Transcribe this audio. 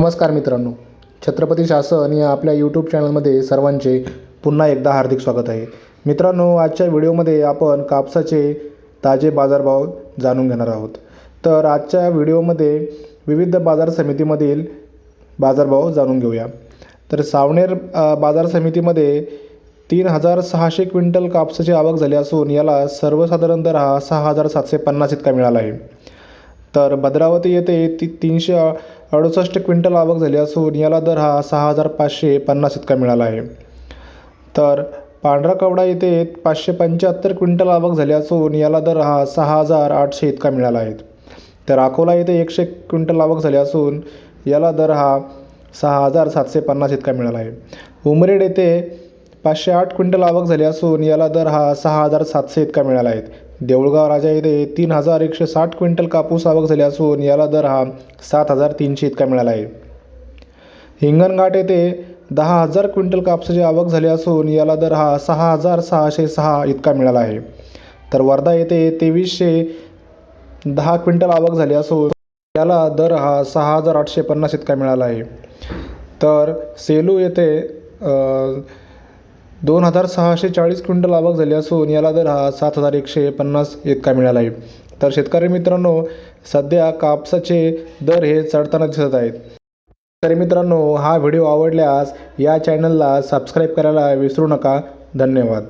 नमस्कार मित्रांनो छत्रपती शासन या आपल्या यूट्यूब चॅनलमध्ये सर्वांचे पुन्हा एकदा हार्दिक स्वागत आहे. मित्रांनो आजच्या व्हिडिओमध्ये आपण कापसाचे ताजे बाजारभाव जाणून घेणार आहोत. तर आजच्या व्हिडिओमध्ये विविध बाजार समितीमधील बाजारभाव जाणून घेऊया. तर सावनेर बाजार समितीमध्ये तीन हजार सहाशे क्विंटल कापसाची आवक झाली असून याला सर्वसाधारण दर हा सहा हजार सातशे पन्नास इतका मिळाला आहे. तर भद्रावती येथे ती तीनशे अडुसष्ट क्विंटल आवक झाली असून याला दर हा सहा हजार पाचशे पन्नास इतका मिळाला आहे. तर पांढरा कवडा येथे पाचशे पंच्याहत्तर क्विंटल आवक झाली असून याला दर हा सहा हजार आठशे इतका मिळाला आहे. तर अकोला येथे एकशे क्विंटल आवक झाली असून याला दर हा सहा हजार सातशे पन्नास इतका मिळाला आहे. उमरेड येथे पाचशे आठ क्विंटल आवक झाली असून याला दर हा सहा हजार सातशे इतका मिळाला आहे. देऊळगाव राजा येथे तीन हजार एकशे साठ क्विंटल कापूस आवक झाली असून याला दर हा सात हजार तीनशे इतका मिळाला आहे. हिंगणघाट येथे दहा हजार क्विंटल कापसाची आवक झाली असून याला दर हा सहा हजार सहाशे सहा इतका मिळाला आहे. तर वर्धा येथे तेवीसशे दहा क्विंटल आवक झाली असून याला दर हा सहा हजार आठशे पन्नास इतका मिळाला आहे. तर सेलू येथे दोन हजार सहाशे चाळीस क्विंटल आवक झाली असून याला दर हा सात हजार एकशे पन्नास इतका मिळाला आहे. तर शेतकरी मित्रांनो सध्या कापसाचे दर हे चढताना दिसत आहेत. तर मित्रांनो हा व्हिडिओ आवडल्यास या चॅनलला सबस्क्राईब करायला विसरू नका. धन्यवाद.